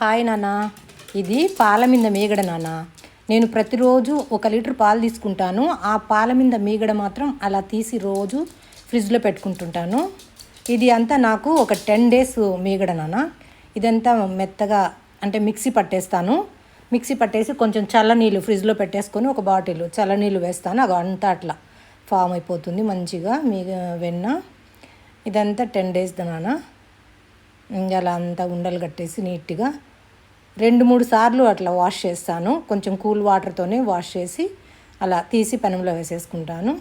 Hi నాన్న. ఇది పాల మీద మీగడ నాన్న. నేను ప్రతిరోజు ఒక లీటర్ పాలు తీసుకుంటాను. ఆ పాల మీద మీగడ మాత్రం అలా తీసి రోజు ఫ్రిడ్జ్లో పెట్టుకుంటుంటాను. ఇది అంతా నాకు ఒక టెన్ డేస్ మీగడ నాన్న. ఇదంతా మెత్తగా అంటే మిక్సీ పట్టేస్తాను. మిక్సీ పట్టేసి కొంచెం చల్లనీళ్ళు ఫ్రిడ్జ్లో పెట్టేసుకొని ఒక బాటిల్ చల్లనీళ్ళు వేస్తాను. అవి అంతా అట్లా ఫామ్ అయిపోతుంది మంచిగా. మీ వెన్న. ఇదంతా టెన్ డేస్ నాన్న. అలా అంతా ఉండలు కట్టేసి నీట్గా రెండు మూడు సార్లు అట్లా వాష్ చేస్తాను. కొంచెం కూల్ వాటర్తోనే వాష్ చేసి అలా తీసి పెనంలో వేసేసుకుంటాను.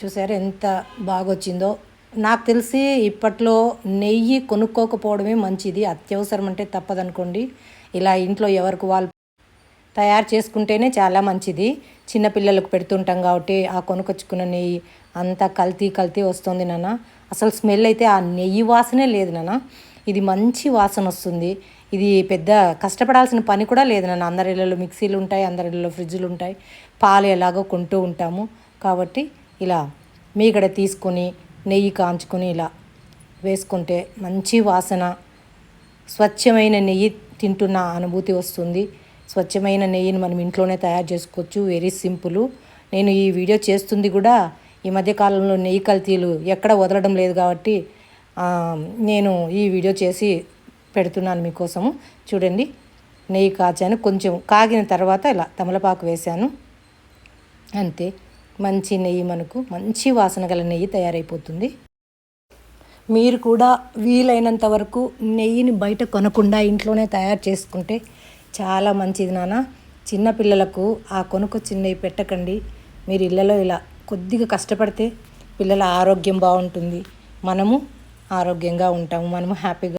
చూసారు ఎంత బాగా వచ్చిందో నాకు తెలిసి ఇప్పట్లో నెయ్యి కొనుక్కోకపోవడమే మంచిది. అత్యవసరం అంటే తప్పదనుకోండి. ఇలా ఇంట్లో ఎవరికి వాళ్ళు తయారు చేసుకుంటేనే చాలా మంచిది. చిన్నపిల్లలకు పెడుతుంటాం కాబట్టి ఆ కొనుకొచ్చుకున్న నెయ్యి అంతా కల్తీ కల్తీ వస్తుంది నాన్న. అసలు స్మెల్ అయితే ఆ నెయ్యి వాసనే లేదు నాన్న. ఇది మంచి వాసన వస్తుంది. ఇది పెద్ద కష్టపడాల్సిన పని కూడా లేదు నాన్న. అందరిళ్ళలో మిక్సీలు ఉంటాయి అందరిళ్ళలో ఫ్రిడ్జ్లు ఉంటాయి. పాలు ఎలాగో కొంటూ ఉంటాము కాబట్టి ఇలా మీగడ తీసుకొని నెయ్యి కాంచుకొని ఇలా వేసుకుంటే మంచి వాసన స్వచ్ఛమైన నెయ్యి తింటున్న అనుభూతి వస్తుంది. స్వచ్ఛమైన నెయ్యిని మనం ఇంట్లోనే తయారు చేసుకోవచ్చు. వెరీ సింపుల్ నేను ఈ వీడియో చేస్తుంది కూడా ఈ మధ్యకాలంలో నెయ్యి కల్తీలు ఎక్కడ వదలడం లేదు కాబట్టి నేను ఈ వీడియో చేసి పెడుతున్నాను మీకోసము. చూడండి నెయ్యి కాచాను. కొంచెం కాగిన తర్వాత ఇలా తమలపాకు వేశాను. అంతే. మంచి నెయ్యి మనకు మంచి వాసన గల నెయ్యి తయారైపోతుంది. మీరు కూడా వీలైనంత వరకు నెయ్యిని బయట కొనకుండా ఇంట్లోనే తయారు చేసుకుంటే చాలా మంచిది నాన్న. చిన్నపిల్లలకు ఆ కొనుక్కు చిన్నవి పెట్టకండి. మీరు ఇళ్ళలో ఇలా కొద్దిగా కష్టపడితే పిల్లల ఆరోగ్యం బాగుంటుంది. మనము ఆరోగ్యంగా ఉంటాము. మనము హ్యాపీగా